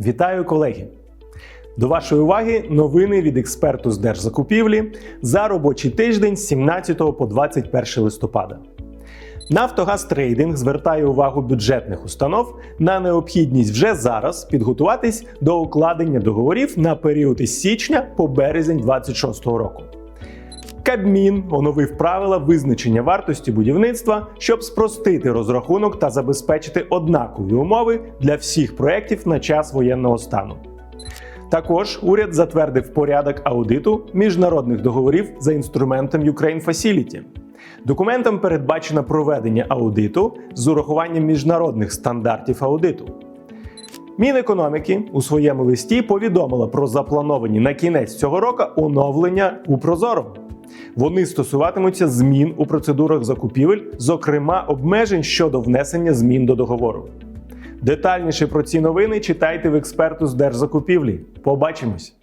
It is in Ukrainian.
Вітаю, колеги! До вашої уваги новини від експерту з держзакупівлі за робочий тиждень з 17 по 21 листопада. Нафтогаз Трейдинг звертає увагу бюджетних установ на необхідність вже зараз підготуватись до укладення договорів на період із січня по березень 2026 року. Кабмін оновив правила визначення вартості будівництва, щоб спростити розрахунок та забезпечити однакові умови для всіх проєктів на час воєнного стану. Також уряд затвердив порядок аудиту міжнародних договорів за інструментом Ukraine Facility. Документом передбачено проведення аудиту з урахуванням міжнародних стандартів аудиту. Мінекономіки у своєму листі повідомила про заплановані на кінець цього року оновлення у Прозоро. Вони стосуватимуться змін у процедурах закупівель, зокрема обмежень щодо внесення змін до договору. Детальніше про ці новини читайте в експерту з держзакупівлі. Побачимось!